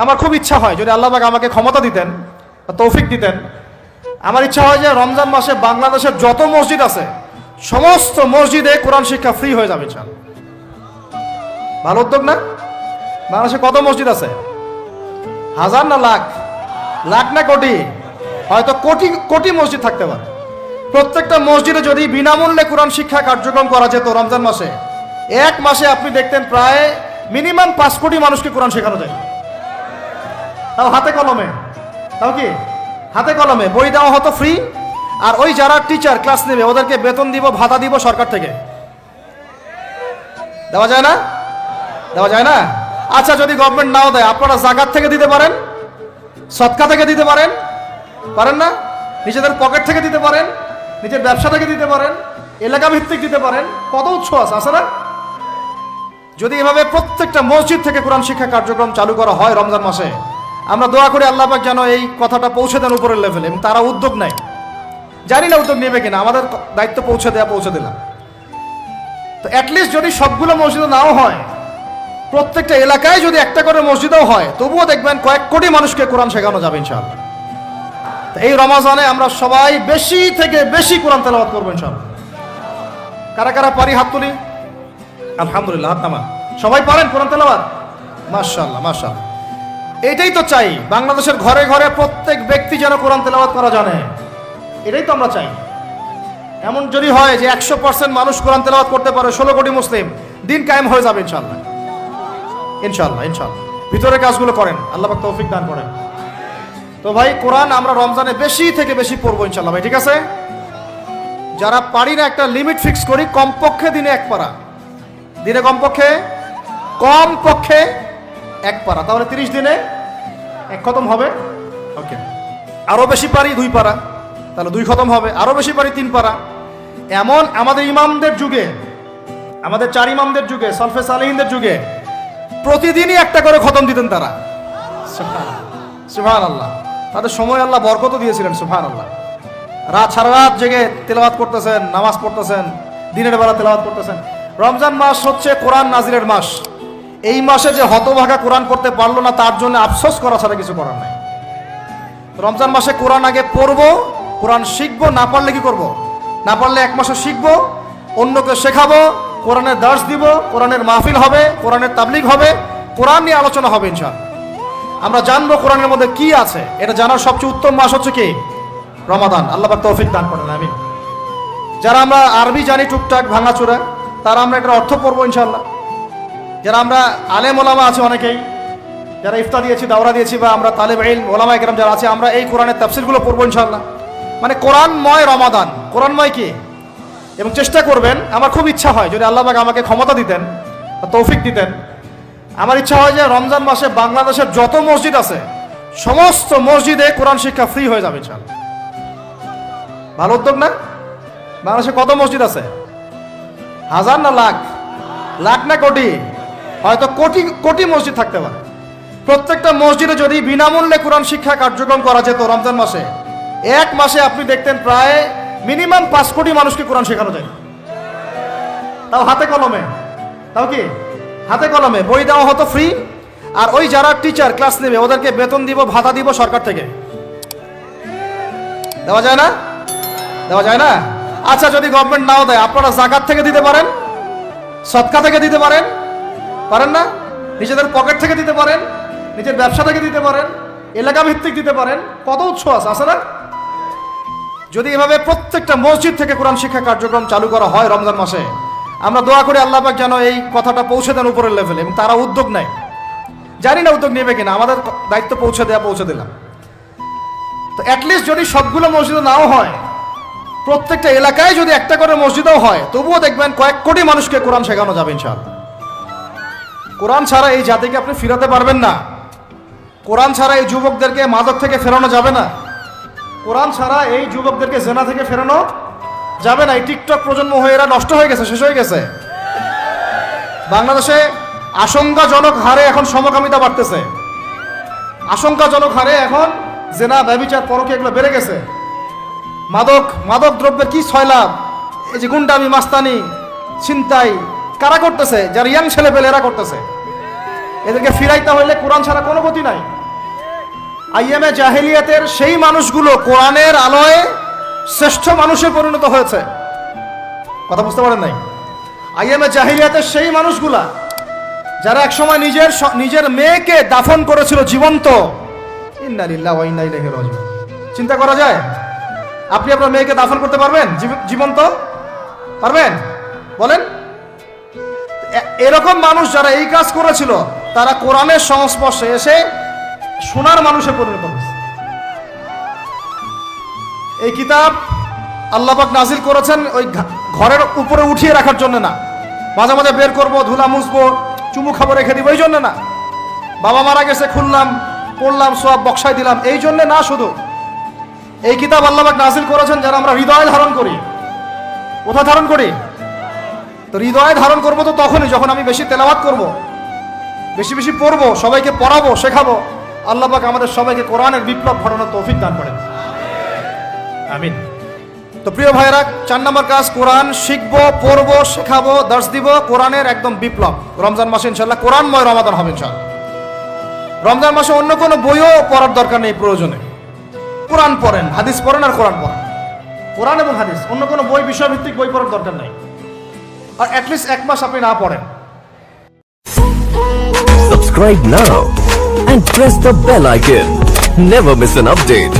আমার খুব ইচ্ছা হয়, যদি আল্লাহ পাক আমাকে ক্ষমতা দিতেন তৌফিক দিতেন, আমার ইচ্ছা হয় যে রমজান মাসে বাংলাদেশের যত মসজিদ আছে, সমস্ত মসজিদে কোরআন শিক্ষা ফ্রি হয়ে যাবে ইনশাল ভালো উদ্যোগ না? বাংলাদেশে কত মসজিদ আছে? হাজার না লাখ? লাখ না কোটি? হয়তো কোটি কোটি মসজিদ থাকতে পারে। প্রত্যেকটা মসজিদে যদি বিনামূল্যে কোরআন শিক্ষা কার্যক্রম করা যেত রমজান মাসে, এক মাসে আপনি দেখতেন প্রায় মিনিমাম পাঁচ কোটি মানুষকে কোরআন শেখানো যায়। তাও হাতে কলমে। তাও কি? হাতে কলমে। বই দেওয়া হতো ফ্রি আর ওই যারা টিচার ক্লাস নেবে, ওদেরকে বেতন দিব, ভাতা দিব সরকার থেকে। দেওয়া যায় না? দেওয়া যায় না? আচ্ছা যদি গভর্নমেন্ট নাও দেয়, আপনারা জাগাত থেকে দিতে পারেন, সৎকা থেকে দিতে পারেন পারেন না? নিজেদের পকেট থেকে দিতে পারেন, নিজের ব্যবসা থেকে দিতে পারেন এলাকা ভিত্তিক দিতে পারেন, কত উৎস আছে আছে না? যদি এভাবে প্রত্যেকটা মসজিদ থেকে কোরআন শিক্ষা কার্যক্রম চালু করা হয় রমজান মাসে আমরা দোয়া করি আল্লাহ পাক যেন এই কথাটা পৌঁছে দেন উপরের লেভেলে এবং তারা উদ্যোগ নেয়। জানি না উদ্যোগ নেবে কিনা, আমাদের দায়িত্ব পৌঁছে দেওয়া পৌঁছে দিলাম। তো অ্যাটলিস্ট যদি সবগুলো মসজিদে নাও হয়, প্রত্যেকটা এলাকায় যদি একটা করে মসজিদও হয়, তবুও দেখবেন কয়েক কোটি মানুষকে কোরআন শেখানো যাবে ইনশাআল্লাহ। এই রমাজানে আমরা সবাই বেশি থেকে বেশি কোরআন তেলাওয়াত করব ইনশাআল্লাহ। কারা কারা পারি হাত তুলি? আলহামদুলিল্লাহ সবাই পারেন কোরআন তেলাওয়াত? মাশাআল্লাহ মাশাআল্লাহ। এটাই তো চাই। বাংলাদেশের ঘরে ঘরে প্রত্যেক ব্যক্তি যেন কোরআন তেলাওয়াত করা জানে। এটাই তো আমরা চাই। এমন যদি হয় যে একশো পার্সেন্ট মানুষ কোরআন তেলাওয়াত করতে পারে, ষোলো কোটি মুসলিম, দিন কায়েম হয়ে যাবে ইনশাল্লাহ ইনশাল্লাহ ইনশাল্লাহ ভিতরে কাজগুলো করেন। আল্লাহ তৌফিক দান করেন। তো ভাই, কোরআন আমরা রমজানে বেশি থেকে বেশি পড়ব ইনশাল্লাহ ভাই, ঠিক আছে? যারা পারি না একটা লিমিট ফিক্স করি, কমপক্ষে দিনে এক পারা। দিনে কমপক্ষে? কম পক্ষে এক পারা। তাহলে তিরিশ দিনে এক খতম হবে? ওকে আরও বেশি পারি দুই পারা। তাহলে দুই খতম হবে। আরও বেশি পারি তিন পারা। এমন আমাদের ইমামদের যুগে, আমাদের চার ইমামদের যুগে, সলফে সালেহিনদের যুগে প্রতিদিনই একটা করে খতম দিতেন তারা। সুহান আল্লাহ তাদের সময় আল্লাহ বরকত দিয়েছিলেন সুহান আল্লাহ রাত সারা রাত জেগে তেলাওয়াত করতেছেন, নামাজ পড়তেছেন, দিনের বেলা তেলাওয়াত করতেছেন। রমজান মাস হচ্ছে কোরআন নাজিরের মাস। এই মাসে যে হতভাগা কোরআন করতে পারল না, তার জন্য আফসোস করা ছাড়া কিছু করার নাই। রমজান মাসে কোরআন আগে পড়ব, কোরআন শিখব, না পারলে কি করব। না পারলে এক মাসে শিখব, অন্যকে শেখাবো, কোরআনের দাস দিব, কোরআনের মাহফিল হবে, কোরআনের তাবলিগ হবে, কোরআন নিয়ে আলোচনা হবে ইনশাল আমরা জানব কোরআনের মধ্যে কি আছে। এটা জানার সবচেয়ে উত্তম মাস হচ্ছে কি? রমাদান। আল্লাহ তৌফিক দান করেন আমি যারা আমরা আরবি জানি, টুকটাক ভাঙাচোরা, তারা আমরা একটা অর্থ পড়ব ইনশাল্লাহ যারা আমরা আলেম ওলামা আছে অনেকেই, যারা ইফতা দিয়েছি, দাওরা দিয়েছি বা আমরা তালেব ইল ওলামা একরাম যারা আছে, আমরা এই কোরআনের তাফসিরগুলো পড়ব ইনশাল্লাহ মানে কোরআনময় রমাদান। কোরআনময় কি? এবং চেষ্টা করবেন, আমার খুব ইচ্ছা হয়, যদি আল্লাহ পাক আমাকে ক্ষমতা দিতেন বা তৌফিক দিতেন, আমার ইচ্ছা হয় যে রমজান মাসে বাংলাদেশের যত মসজিদ আছে, সমস্ত মসজিদে কোরআন শিক্ষা ফ্রি হয়ে যাবে ইনশাল্লাহ ভালো উদ্যোগ না? বাংলাদেশে কত মসজিদ আছে? হাজার না লাখ? লাখ না কোটি? হয়তো কোটি কোটি মসজিদ থাকতে পারে। প্রত্যেকটা মসজিদে যদি বিনামূল্যে কোরআন শিক্ষা কার্যক্রম করা যেত রমজান মাসে, এক মাসে আপনি দেখতেন প্রায় মিনিমাম পাঁচ কোটি মানুষকে কোরআন শেখানো যায় তাও হাতে কলমে। তাও কি? হাতে কলমে। বই দেওয়া হতো ফ্রি আর ওই যারা টিচার ক্লাস নেবে, ওদেরকে বেতন দিব, ভাতা দিব সরকার থেকে। দেওয়া যায় না? দেওয়া যায় না? আচ্ছা যদি গভর্নমেন্ট নাও দেয়, আপনারা জাকাত থেকে দিতে পারেন, সৎকা থেকে দিতে পারেন পারেন না? নিজেদের পকেট থেকে দিতে পারেন, নিজের ব্যবসা থেকে দিতে পারেন এলাকা ভিত্তিক দিতে পারেন। কত উৎস আছে আছে না? যদি এভাবে প্রত্যেকটা মসজিদ থেকে কোরআন শিক্ষা কার্যক্রম চালু করা হয় রমজান মাসে, আমরা দোয়া করি আল্লাহ পাক যেন এই কথাটা পৌঁছে দেন উপরের লেভেলে এবং তারা উদ্যোগ নেয়। জানি না উদ্যোগ নেবে কিনা, আমাদের দায়িত্ব পৌঁছে দেওয়া পৌঁছে দিলাম। তো অ্যাটলিস্ট যদি সবগুলো মসজিদে নাও হয়, প্রত্যেকটা এলাকায় যদি একটা করে মসজিদও হয়, তবুও দেখবেন কয়েক কোটি মানুষকে কোরআন শেখানো যাবে, ইনশাআল্লাহ। কোরআন ছাড়া এই জাতিকে আপনি ফিরাতে পারবেন না। কোরআন ছাড়া এই যুবকদেরকে মাদক থেকে ফেরানো যাবে না। কোরআন ছাড়া এই যুবকদেরকে জেনা থেকে ফেরানো যাবে না। এই টিকটক প্রজন্ম হয়ে এরা নষ্ট হয়ে গেছে, শেষ হয়ে গেছে। বাংলাদেশে আশঙ্কাজনক হারে এখন সমকামিতা বাড়তেছে। আশঙ্কাজনক হারে এখন জেনা, ব্যবিচার পরকে এগুলো বেড়ে গেছে। মাদক মাদক দ্রব্যের কি ছয় লাভ? এই যে গুন্ডামি, মাস্তানি, ছিনতাই কারা করতেছে? যারা ইয়াং ছেলে পেলে এরা করতেছে। এদেরকে ফিরাইতে হইলে কোরআন ছাড়া কোনো গতি নাই। আইএমএ জাহেলিয়াতের সেই মানুষগুলো কোরআনের আলোয় শ্রেষ্ঠ মানুষে পরিণত হয়েছে। কথা বুঝতে পারেন নাই? আইএমএ জাহিলিয়াতের সেই মানুষগুলা, যারা একসময় নিজের নিজের মেয়েকে দাফন করেছিল জীবন্ত চিন্তা করা যায়? আপনি আপনার মেয়েকে দাফন করতে পারবেন? জীবন্ত? পারবেন? বলেন। এরকম মানুষ যারা এই কাজ করেছিল, তারা কোরআনের সংস্পর্শে এসে সোনার মানুষে পরিণত হয়েছে। এই কিতাব আল্লাপাক নাজিল করেছেন ওই ঘরের উপরে উঠিয়ে রাখার জন্য না। মাঝে মাঝে বের করব, ধুলা মুছবো, চুমু খাব, রেখে দিব, এই জন্য না। বাবা মারা গেছে, খুললাম, পড়লাম, সব বক্সায় দিলাম, এই জন্য না শুধু। এই কিতাব আল্লাপাক নাজিল করেছেন যারা আমরা হৃদয় ধারণ করি। কোথায় ধারণ করি? তো হৃদয় ধারণ করব তো তখনই, যখন আমি বেশি তেলাওয়াত করব। বেশি বেশি পড়ব, সবাইকে পড়াবো, শেখাবো আল্লাপাক আমাদের সবাইকে কোরআনের বিপ্লব ঘটানোর তৌফিক দান করেন। আমিন। তো প্রিয় ভাইরা চার নম্বর কাজ, কোরআন শিখব, পড়ব, শেখাবো, দর্শ দিব, কোরআনের একদম বিপ্লব। রমজান মাসে ইনশাল্লাহ কোরআনময় রমাদান হবে ইনশাল্লাহ রমজান মাসে অন্য কোনো বইও পড়ার দরকার নেই, প্রয়োজনে। কোরআন পড়েন, হাদিস পড়েন আর কোরআন পড়েন। কোরআন এবং হাদিস, অন্য কোনো বই, বিষয়ভিত্তিক বই পড়ার দরকার নেই। আর অ্যাটলিস্ট এক মাস আপনি না পড়েন Subscribe now and press the bell icon. Never miss an update.